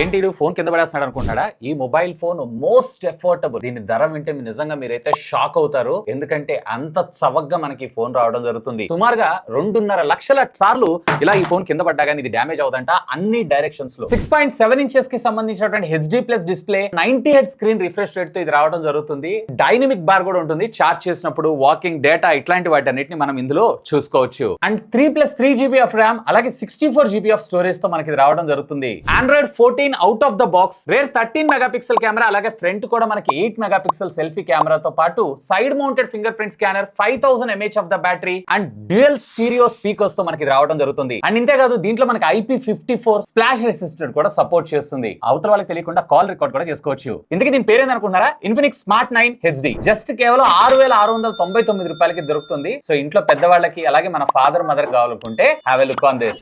ఏంటి ఫోన్ కింద పడేస్తున్నాడు అనుకుంటాడా ఈ మొబైల్ ఫోన్ మోస్ట్ ఎఫోర్డబుల్ దీని ధర వింటే మీరు నిజంగా మీరైతే షాక్ అవుతారు. ఎందుకంటే అంత చవగ్గా మనకి ఈ ఫోన్ రావడం జరుగుతుంది. సుమారుగా రెండున్నర లక్షల సార్లు ఇలా ఈ ఫోన్ కింద పడ్డా కానీ ఇది డ్యామేజ్ అవుదంట అన్ని డైరెక్షన్స్లో. సిక్స్ పాయింట్ సెవెన్ ఇంచెస్కి సంబంధించినటువంటి హెచ్డి ప్లస్ డిస్ప్లే నైన్టీ హెడ్ స్క్రీన్ రిఫ్రెష్ రేట్తో ఇది రావడం జరుగుతుంది. డైనమిక్ బార్ కూడా ఉంటుంది. చార్జ్ చేసినప్పుడు వాకింగ్ డేటా ఇట్లాంటి వాటి అన్నిటిని మనం ఇందులో చూసుకోవచ్చు. And three plus three GB of RAM అలాగే సిక్స్టీ ఫోర్ జీబీ ఆఫ్ స్టోరేజ్తో మనకి రావడం జరుగుతుంది. Android fourteen out of the box rear thirteen megapixel camera అలాగే ఫ్రంట్ కూడా మనకి ఎయిట్ మెగాపిక్సెల్ సెల్ఫీ కెమెరాతో పాటు side mounted fingerprint scanner five thousand mAh of the battery and dual stereo స్పీకర్స్తో మనకి రావడం జరుగుతుంది. అండ్ ఇంతే కాదు దీంట్లో మనకి IP fifty four splash resistant కూడా సపోర్ట్ చేస్తుంది. అవతల వాళ్ళకి తెలియకుండా కాల్ రికార్డ్ కూడా చేసుకోవచ్చు. ఇంతకీ దీని పేరు ఏందనుకున్నారా Infinix Smart nine HD just కేవలం ఆరు వేల ఆరు వందల తొంభై తొమ్మిది రూపాయలకి దొరుకుతుంది. సో ఇంట్లో పెద్దవాళ్ళకి అలాగే మన ఫాదర్ మదర్ కావాలనుకుంటే have a look on this